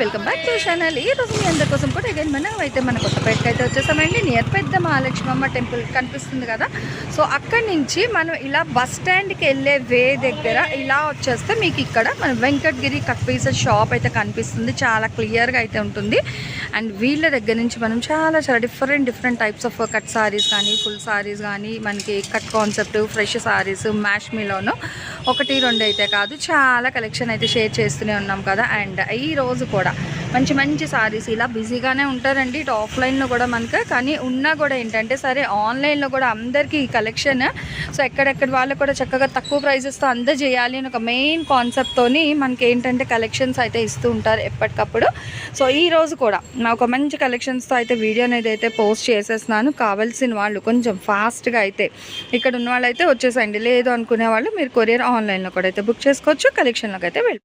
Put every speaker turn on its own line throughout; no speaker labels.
Welcome back to channel. ఈ రోజు మీ అందరి కోసం కూడా అగైన్ మనం అయితే మన కొత్తపేటకి అయితే వచ్చేసామండి. నియర్ పెద్ద మహాలక్ష్మమ్మ టెంపుల్ కనిపిస్తుంది కదా. సో అక్కడి నుంచి మనం ఇలా బస్ స్టాండ్కి వెళ్ళే వే దగ్గర ఇలా వచ్చేస్తే మీకు ఇక్కడ మన వెంకటగిరి కట్ షాప్ అయితే కనిపిస్తుంది. చాలా క్లియర్గా అయితే ఉంటుంది. అండ్ వీళ్ళ దగ్గర నుంచి మనం చాలా చాలా different different types of cut saris కానీ ఫుల్ సారీస్ కానీ మనకి కట్ కాన్సెప్ట్ ఫ్రెష్ సారీస్ మ్యాష్ మీలోను ఒకటి రెండు అయితే కాదు. చాలా కలెక్షన్ అయితే షేర్ చేస్తూనే ఉన్నాం కదా. అండ్ ఈ రోజు రోజు కూడా. మంచి మంచి సారీస్. ఇలా బిజీగానే ఉంటారండి. ఇటు ఆఫ్లైన్లో కూడా మనకు. కానీ ఉన్నా కూడా ఏంటంటే సరే ఆన్లైన్లో కూడా అందరికీ ఈ కలెక్షన్. సో ఎక్కడెక్కడ వాళ్ళు కూడా చక్కగా తక్కువ ప్రైజెస్తో అందజేయాలి అని ఒక మెయిన్ కాన్సెప్ట్తోని మనకి ఏంటంటే కలెక్షన్స్ అయితే ఇస్తూ ఉంటారు ఎప్పటికప్పుడు. సో ఈ రోజు కూడా నా ఒక మంచి కలెక్షన్స్తో అయితే వీడియో అనేది అయితే పోస్ట్ చేసేస్తున్నాను. కావాల్సిన వాళ్ళు కొంచెం ఫాస్ట్గా అయితే ఇక్కడ ఉన్న వాళ్ళు అయితే వచ్చేసండి లేదు అనుకునే వాళ్ళు మీరు కొరియర్ ఆన్లైన్లో కూడా అయితే బుక్ చేసుకోవచ్చు. కలెక్షన్లోకి అయితే వెళ్ళి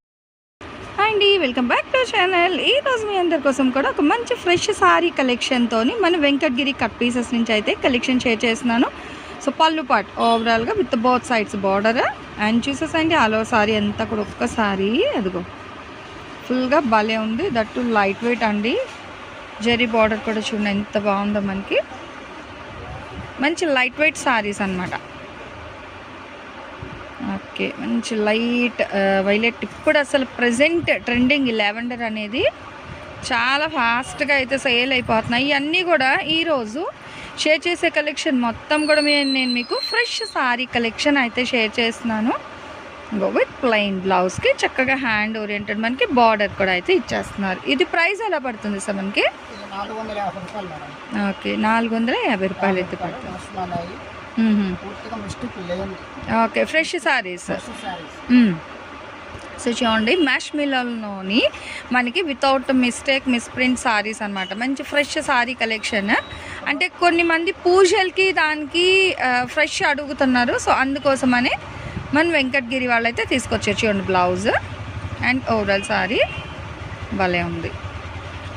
హాయ్ అండి వెల్కమ్ బ్యాక్ టు ఛానల్. ఈ రోజు మీ అందరి కోసం కూడా ఒక మంచి ఫ్రెష్ సారీ కలెక్షన్తో మన వెంకటగిరి కట్ పీసెస్ నుంచి అయితే కలెక్షన్ షేర్ చేస్తున్నాను. సో పళ్ళు పాట్ ఓవరాల్గా with both sides border and చూసేసండి ఆలో సారీ అంతా కూడా ఒక్క సారీ. అదిగో ఫుల్గా భలే ఉంది. దట్టు లైట్ వెయిట్ అండి. జెరీ బార్డర్ కూడా చూడండి ఎంత బాగుందో మనకి. మంచి లైట్ వెయిట్ సారీస్ అనమాట ఓకే మంచి లైట్ వైలెట్. ఇప్పుడు అసలు ప్రజెంట్ ట్రెండింగ్ లెవెండర్ అనేది చాలా ఫాస్ట్గా అయితే సేల్ అయిపోతున్నాయి. ఇవన్నీ కూడా ఈరోజు షేర్ చేసే కలెక్షన్ మొత్తం కూడా నేను మీకు ఫ్రెష్ సారీ కలెక్షన్ అయితే షేర్ చేస్తున్నాను. విత్ ప్లెయిన్ బ్లౌజ్కి చక్కగా హ్యాండ్ ఓరియంటెడ్ మనకి బార్డర్ కూడా అయితే ఇచ్చేస్తున్నారు. ఇది ప్రైస్ ఎలా పడుతుంది సార్ మనకి?
ఇది
ఓకే నాలుగు వందల యాభై రూపాయలు అయితే పడుతుంది.
పూర్తిగా మిస్టేక్ లేని
ఓకే ఫ్రెష్
శారీస్.
సో చూడండి మ్యాష్ మిల్లర్లోని మనకి వితౌట్ మిస్టేక్ మిస్ప్రింట్ సారీస్ అనమాట మంచి ఫ్రెష్ సారీ కలెక్షన్ అంటే కొన్ని మంది పూజలకి దానికి ఫ్రెష్ అడుగుతున్నారు. సో అందుకోసమని మన వెంకటగిరి వాళ్ళైతే తీసుకొచ్చారు. చూడండి బ్లౌజ్ అండ్ ఓవరాల్ సారీ భలే ఉంది.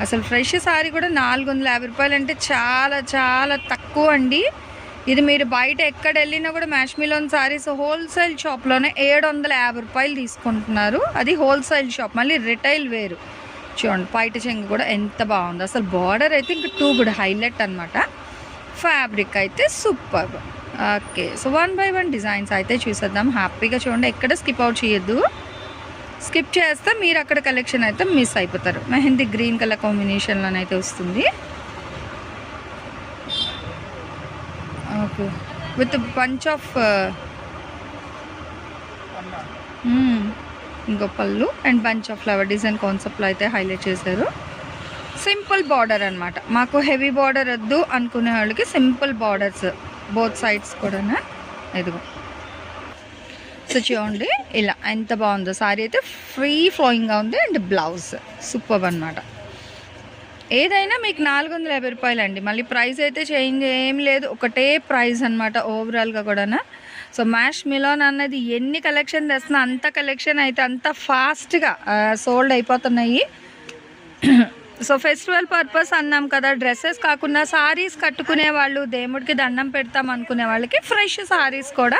అసలు ఫ్రెష్ సారీ కూడా నాలుగు వందల యాభై రూపాయలు అంటే చాలా చాలా తక్కువ అండి. ఇది మీరు బయట ఎక్కడ వెళ్ళినా కూడా మ్యాష్మిలోన్ సారీస్ హోల్సేల్ షాప్లోనే ఏడు వందల యాభై రూపాయలు తీసుకుంటున్నారు. అది హోల్సేల్ షాప్ మళ్ళీ రిటైల్ వేరు. చూడండి బయట చెంగు కూడా ఎంత బాగుంది. అసలు బార్డర్ అయితే ఇంకా టూ గుడ్ హైలైట్ అనమాట ఫ్యాబ్రిక్ అయితే super okay so one by one designs అయితే చూసేద్దాం. హ్యాపీగా చూడండి ఎక్కడ స్కిప్ అవుట్ చేయొద్దు. స్కిప్ చేస్తే మీరు అక్కడ కలెక్షన్ అయితే మిస్ అయిపోతారు. మెహందీ గ్రీన్ కలర్ కాంబినేషన్లోనైతే వస్తుంది. ఓకే. విత్ బంచ్ ఆఫ్ ఇంకో పళ్ళు and bunch of flower design కాన్సెప్ట్లో అయితే హైలైట్ చేశారు. సింపుల్ బార్డర్ అనమాట మాకు హెవీ బార్డర్ వద్దు అనుకునే వాళ్ళకి సింపుల్ బార్డర్స్ బోత్ సైడ్స్ కూడా ఎదుగు సో చూడండి ఇలా ఎంత బాగుందో. సారీ అయితే ఫ్రీ ఫ్లోయింగ్గా ఉంది అండ్ బ్లౌజ్ సూపర్ అనమాట ఏదైనా మీకు నాలుగు వందల యాభై రూపాయలు అండి మళ్ళీ ప్రైస్ అయితే చేంజ్ ఏం లేదు. ఒకటే ప్రైస్ అనమాట ఓవరాల్గా కూడా సో మ్యాష్ మిలాన్ అన్నది ఎన్ని కలెక్షన్ తెస్తున్నా అంత కలెక్షన్ అయితే అంత ఫాస్ట్గా సోల్డ్ అయిపోతున్నాయి. సో ఫెస్టివల్ పర్పస్ అన్నాం కదా డ్రెస్సెస్ కాకుండా సారీస్ కట్టుకునే వాళ్ళు దేవుడికి దండం పెడతాం అనుకునే వాళ్ళకి ఫ్రెష్ సారీస్ కూడా.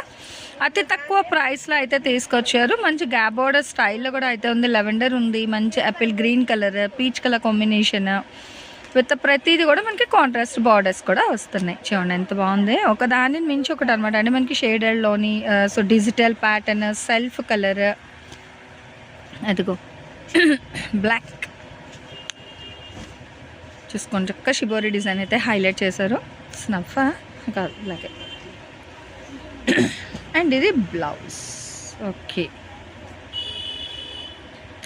అతి తక్కువ ప్రైస్లో అయితే తీసుకొచ్చారు. మంచి గ్యాప్ బోర్డర్ స్టైల్లో కూడా అయితే ఉంది. లెవెండర్ ఉంది. మంచి apple green colour peach colour combination with ప్రతిదీ కూడా మనకి కాంట్రాస్ట్ బార్డర్స్ కూడా వస్తున్నాయి. చూడండి ఎంత బాగుంది. ఒక దానిని మించి ఒకటి అనమాట అంటే మనకి షేడెడ్లోని so digital pattern self colour అదిగో. బ్లాక్ చూసుకోండి. చక్క షిబోరి డిజైన్ అయితే హైలైట్ చేశారు. స్నఫ్ కాదు బ్లాక్ అండ్ ఇది బ్లౌజ్. ఓకే.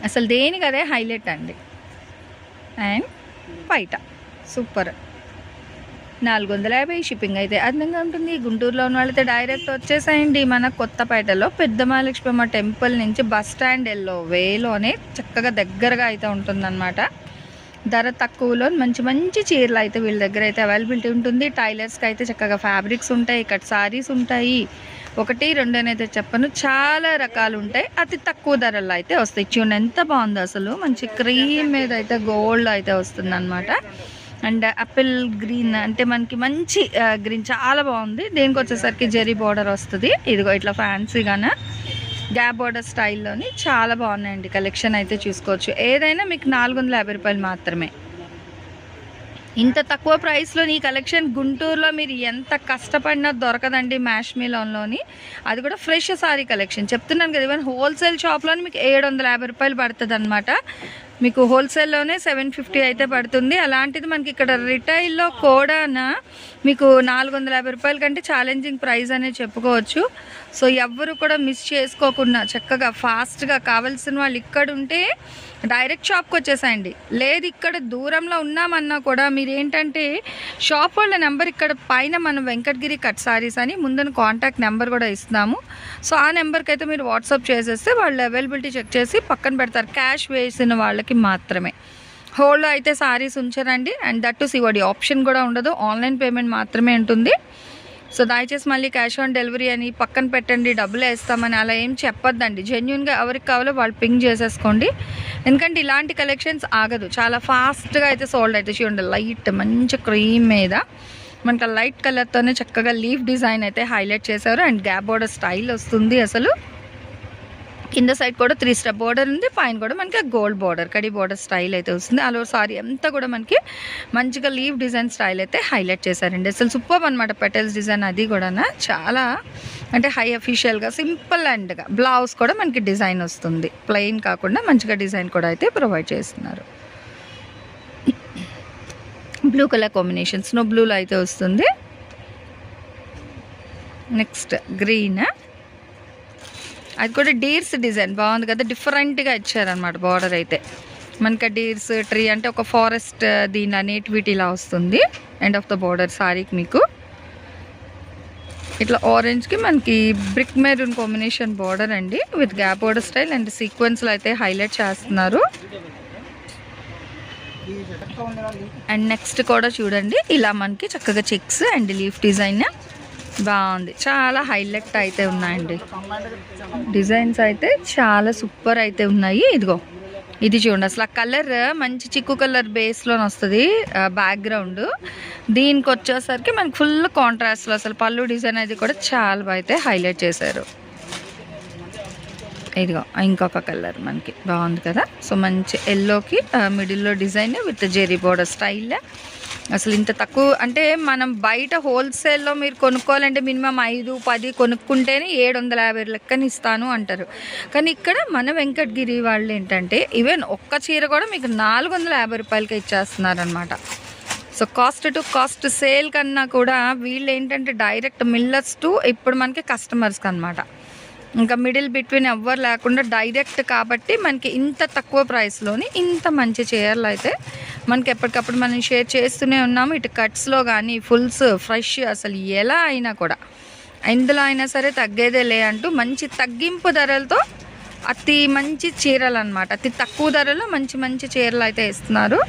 అసలు దేనికి అదే హైలైట్ అండి. అండ్ బయట సూపర్. నాలుగు వందల యాభై షిప్పింగ్ అయితే అదనంగా ఉంటుంది. గుంటూరులో ఉన్న వాళ్ళైతే డైరెక్ట్ వచ్చేసాయండి. మన కొత్తపేటలో పెద్ద మహాలక్ష్మమ్మ టెంపుల్ నుంచి బస్ స్టాండ్ ఎల్లో వేలోనే చక్కగా దగ్గరగా అయితే ఉంటుందన్నమాట. ధర తక్కువలో మంచి మంచి చీరలు అయితే వీళ్ళ దగ్గర అయితే అవైలబిలిటీ ఉంటుంది. టైలర్స్కి అయితే చక్కగా ఫ్యాబ్రిక్స్ ఉంటాయి ఇక్కడ శారీస్ ఉంటాయి. ఒకటి రెండు అయితే చెప్పను. చాలా రకాలు ఉంటాయి అతి తక్కువ ధరల్లో అయితే వస్తాయి. చూడండి ఎంత బాగుందో అసలు. మంచి క్రీమ్ మీద అయితే గోల్డ్ అయితే వస్తుంది అనమాట అండ్ యాపిల్ గ్రీన్ అంటే మనకి మంచి గ్రీన్ చాలా బాగుంది. దీనికి వచ్చేసరికి జెరీ బార్డర్ వస్తుంది. ఇదిగో ఇట్లా ఫ్యాన్సీగానే గ్యాప్ బార్డర్ స్టైల్లోని చాలా బాగున్నాయండి. కలెక్షన్ అయితే చూసుకోవచ్చు. ఏదైనా మీకు నాలుగు యాభై రూపాయలు మాత్రమే. ఇంత తక్కువ ప్రైస్లో ఈ కలెక్షన్ గుంటూరులో మీరు ఎంత కష్టపడినా దొరకదండి మ్యాష్మిలోన్లోని అది కూడా ఫ్రెష్ సారీ కలెక్షన్. చెప్తున్నాను కదా ఈవెన్ హోల్సేల్ షాప్లోని మీకు ఏడు వందల యాభై రూపాయలు పడుతుంది అనమాట మీకు హోల్సేల్లోనే సెవెన్ ఫిఫ్టీ అయితే పడుతుంది. అలాంటిది మనకి ఇక్కడ రిటైల్లో కూడా మీకు నాలుగు వందల యాభై రూపాయల కంటే ఛాలెంజింగ్ ప్రైస్ అనేది చెప్పుకోవచ్చు. సో ఎవ్వరు కూడా మిస్ చేసుకోకుండా చక్కగా ఫాస్ట్గా కావాల్సిన వాళ్ళు ఇక్కడ ఉంటే డైరెక్ట్ షాప్కి వచ్చేసాయండి. లేదు ఇక్కడ దూరంలో ఉన్నామన్నా కూడా మీరు ఏంటంటే షాప్ వాళ్ళ నెంబర్ ఇక్కడ పైన మనం వెంకటగిరి కట్ సారీస్ అని ముందున కాంటాక్ట్ నెంబర్ కూడా ఇస్తున్నాము. సో ఆ నెంబర్కి అయితే మీరు వాట్సాప్ చేసేస్తే వాళ్ళు అవైలబిలిటీ చెక్ చేసి పక్కన పెడతారు. క్యాష్ వేసిన వాళ్ళకి మాత్రమే. హోల్డ్లో అయితే saris ఉంచారండి. And that to COD option కూడా ఉండదు. ఆన్లైన్ పేమెంట్ మాత్రమే ఉంటుంది. సో దయచేసి మళ్ళీ క్యాష్ ఆన్ డెలివరీ అని పక్కన పెట్టండి డబ్బులు వేస్తామని అలా ఏం చెప్పొద్దండి. జెన్యున్గా ఎవరికి కావాలో వాళ్ళు పింక్ చేసేసుకోండి. ఎందుకంటే ఇలాంటి కలెక్షన్స్ ఆగదు. చాలా ఫాస్ట్గా అయితే సోల్డ్ అయితే చూడండి లైట్ మంచి క్రీమ్ మీద. మనకి లైట్ కలర్తోనే చక్కగా లీఫ్ డిజైన్ అయితే హైలైట్ చేశారు. అండ్ గ్యాప్ బోర్డర్ స్టైల్ వస్తుంది అసలు. కింద సైడ్ కూడా త్రీ స్టెప్ బోర్డర్ ఉంది పైన కూడా మనకి గోల్డ్ బోర్డర్ కడి బోర్డర్ స్టైల్ అయితే వస్తుంది. అలా సారీ అంతా కూడా మనకి మంచిగా లీవ్ డిజైన్ స్టైల్ అయితే హైలైట్ చేశారండి. అసలు సూపర్ అనమాట పెటల్స్ డిజైన్ అది కూడా చాలా అంటే హై అఫీషియల్గా సింపుల్ అండ్గా బ్లౌజ్ కూడా మనకి డిజైన్ వస్తుంది. ప్లెయిన్ కాకుండా మంచిగా డిజైన్ కూడా అయితే ప్రొవైడ్ చేస్తున్నారు. బ్లూ కలర్ కాంబినేషన్ స్నో బ్లూలో అయితే వస్తుంది. నెక్స్ట్ గ్రీన్ అది కూడా డీర్స్ డిజైన్. బాగుంది కదా? డిఫరెంట్గా ఇచ్చారనమాట బార్డర్ అయితే. మనకి డీర్స్ ట్రీ అంటే ఒక ఫారెస్ట్ దీని అనేటివిటీ ఇలా వస్తుంది. ఎండ్ ఆఫ్ ద బార్డర్ సారీకి మీకు. ఇట్లా ఆరెంజ్కి మనకి బ్రిక్ మెరూన్ కాంబినేషన్ బార్డర్ అండి. With gap border style and సీక్వెన్స్లో అయితే హైలైట్ చేస్తున్నారు. అండ్ నెక్స్ట్ కూడా చూడండి. ఇలా మనకి చక్కగా చెక్స్ అండ్ లీఫ్ డిజైన్ బాగుంది. చాలా హైలైట్ అయితే ఉన్నాయండి. డిజైన్స్ అయితే చాలా సూపర్ అయితే ఉన్నాయి. ఇదిగో ఇది చూడండి. అసలు ఆ కలర్ మంచి చిక్కు కలర్ బేస్లోనే వస్తుంది బ్యాక్గ్రౌండ్ దీనికి వచ్చేసరికి మనకి ఫుల్ కాంట్రాస్ట్లో అసలు పళ్ళు డిజైన్ అది కూడా చాలా అయితే హైలైట్ చేశారు. ఇదిగో ఇంకొక కలర్ మనకి బాగుంది కదా. సో మంచి ఎల్లోకి మిడిల్లో design with zari border style అసలు ఇంత తక్కువ అంటే మనం బయట హోల్సేల్లో మీరు కొనుక్కోవాలంటే మినిమం ఐదు పది కొనుక్కుంటేనే ఏడు వందల యాభై లెక్కని ఇస్తాను అంటారు. కానీ ఇక్కడ మన వెంకటగిరి వాళ్ళు ఏంటంటే ఈవెన్ ఒక్క చీర కూడా మీకు నాలుగు వందల యాభై రూపాయలకి ఇచ్చేస్తున్నారనమాట so cost to cost sale కన్నా కూడా వీళ్ళు ఏంటంటే డైరెక్ట్ మిల్లర్స్ టు ఇప్పుడు మనకి కస్టమర్స్కి అనమాట ఇంకా మిడిల్ బిట్వీన్ ఎవ్వరు లేకుండా డైరెక్ట్ కాబట్టి మనకి ఇంత తక్కువ ప్రైస్లోని ఇంత మంచి చీరలు అయితే మనకి ఎప్పటికప్పుడు మనం షేర్ చేస్తూనే ఉన్నాము. ఇటు కట్స్లో కానీ ఫుల్స్ ఫ్రెష్ అసలు ఎలా అయినా కూడా. ఎందులో అయినా సరే తగ్గేదే లే అంటూ మంచి తగ్గింపు ధరలతో అతి మంచి చీరలు అనమాట అతి తక్కువ ధరలో మంచి మంచి చీరలు అయితే ఇస్తున్నారు.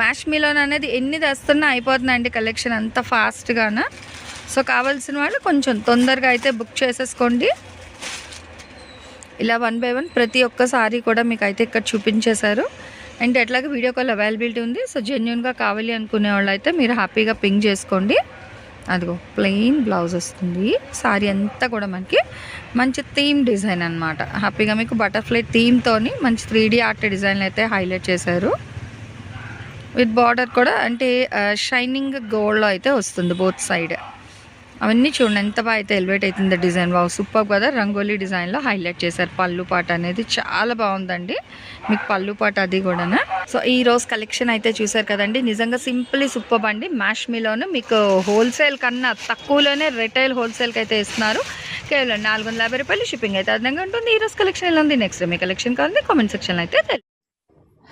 మ్యాష్ మిలోన్ అనేది ఎన్ని తెస్తున్నా అయిపోతుందండి కలెక్షన్ అంత ఫాస్ట్గాన. సో కావాల్సిన వాళ్ళు కొంచెం తొందరగా అయితే బుక్ చేసేసుకోండి. ఇలా వన్ బై వన్ ప్రతి ఒక్క సారీ కూడా మీకు అయితే ఇక్కడ చూపించేశారు. అండ్ ఎట్లాగే వీడియో కాల్ అవైలబిలిటీ ఉంది. సో జెన్యున్గా కావాలి అనుకునే వాళ్ళు అయితే మీరు హ్యాపీగా పింక్ చేసుకోండి. అదిగో ప్లెయిన్ బ్లౌజ్ వస్తుంది. సారీ అంతా కూడా మనకి మంచి థీమ్ డిజైన్ అనమాట హ్యాపీగా మీకు బటర్ఫ్లై థీమ్తోని మంచి త్రీ ఆర్ట్ డిజైన్లు అయితే హైలైట్ చేశారు. విత్ బార్డర్ కూడా అంటే uh, షైనింగ్ గోల్డ్లో అయితే వస్తుంది బోత్ సైడ్ అవన్నీ చూడండి ఎంత బాగా అయితే ఎలివేట్ అవుతుంది డిజైన్ బాగు సూపర్ కదా. రంగోలీ డిజైన్లో హైలైట్ చేశారు. పళ్ళు పాట అనేది చాలా బాగుందండి. మీకు పళ్ళు పాట అది కూడా సో ఈ రోజు కలెక్షన్ అయితే చూసారు కదండి. నిజంగా సింపుల్లీ సూపర్ అండి. మ్యాష్మీలోను మీకు హోల్సేల్ కన్నా తక్కువలోనే రిటైల్ హోల్సేల్కి అయితే ఇస్తున్నారు. కేవలం నాలుగు రూపాయలు షిప్పింగ్ అయితే అదనంగా ఉంటుంది. ఈ రోజు కలెక్షన్ ఎలా ఉంది? నెక్స్ట్ మీ కలెక్షన్ కావాలి కామెంట్ సెక్షన్లో అయితే తెలియదు